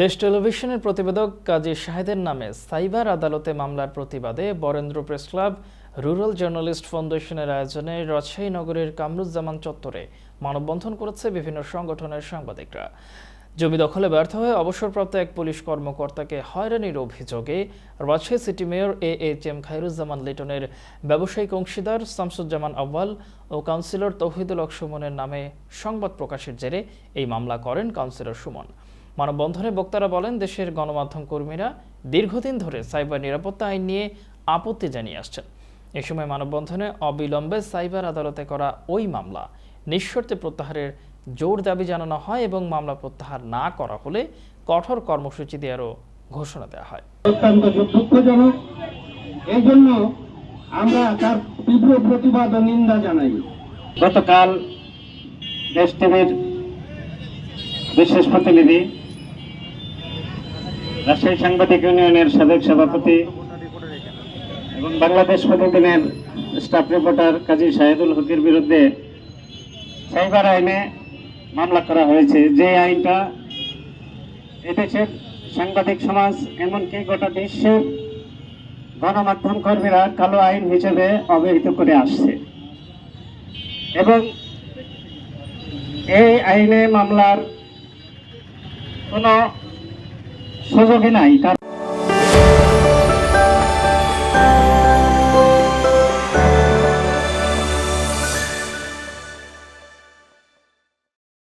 দেশ টেলিভিশনের প্রতিবেদক কাজী শাহেদের নামে সাইবার আদালতে মামলার প্রতিবাদে Barendra press club, rural journalist ফাউন্ডেশনের আয়োজনে রাজশাহী নগরের কামরুজ্জামান চত্বরে মানববন্ধন করেছে বিভিন্ন সংগঠনের সাংবাদিকরা। জমি দখলে ব্যর্থ হয়ে অবসরপ্রাপ্ত এক পুলিশ কর্মকর্তাকে হয়রানির অভিযোগে Rajshahi city mayor A H M Khairuzzaman লিটনের ব্যবসায়িক অংশীদার শামসুজ্জামান আব্বাল ও কাউন্সিলর তৌহিদুল হক সুমনের নামে সংবাদ প্রকাশের জেরে এই মামলা করেন কাউন্সিলর সুমন। মানববন্ধনে বক্তারা বলেন দেশের গণমাধ্যম কর্মীরা দীর্ঘদিন ধরে সাইবার নিরাপত্তা আইন নিয়ে আপত্তি জানিয়ে আসছেন। এ সময় মানববন্ধনে অবিলম্বে সাইবার আদালতে করা ওই মামলা নিঃশর্তে প্রত্যাহারের জোর দাবি জানানো হয় এবং মামলা প্রত্যাহার না করা হলে কঠোর কর্মসূচি দেওয়ারও ঘোষণা দেওয়া হয়। অত্যন্ত দুঃখজনক। এই জন্য আমরা তার তীব্র প্রতিবাদ ও নিন্দা জানাই। গতকাল দেশ টিভির বিশেষ প্রতিনিধি রাজশাহী সাংবাদিক ইউনিয়নের সাবেক সভাপতি এবং বাংলাদেশ প্রতিদিনের স্টাফ রিপোর্টার কাজী শাহিদুল হকের বিরুদ্ধে সাইবার আইনে মামলা করা হয়েছে। যে আইনটা এদেশের সাংবাদিক সমাজ, এমনকি গোটা বিশ্বের গণমাধ্যম কর্মীরা কালো আইন হিসেবে অবহিত করে আসছে। এবং এই আইনে মামলার কোনো সুযোগই নাই কারণ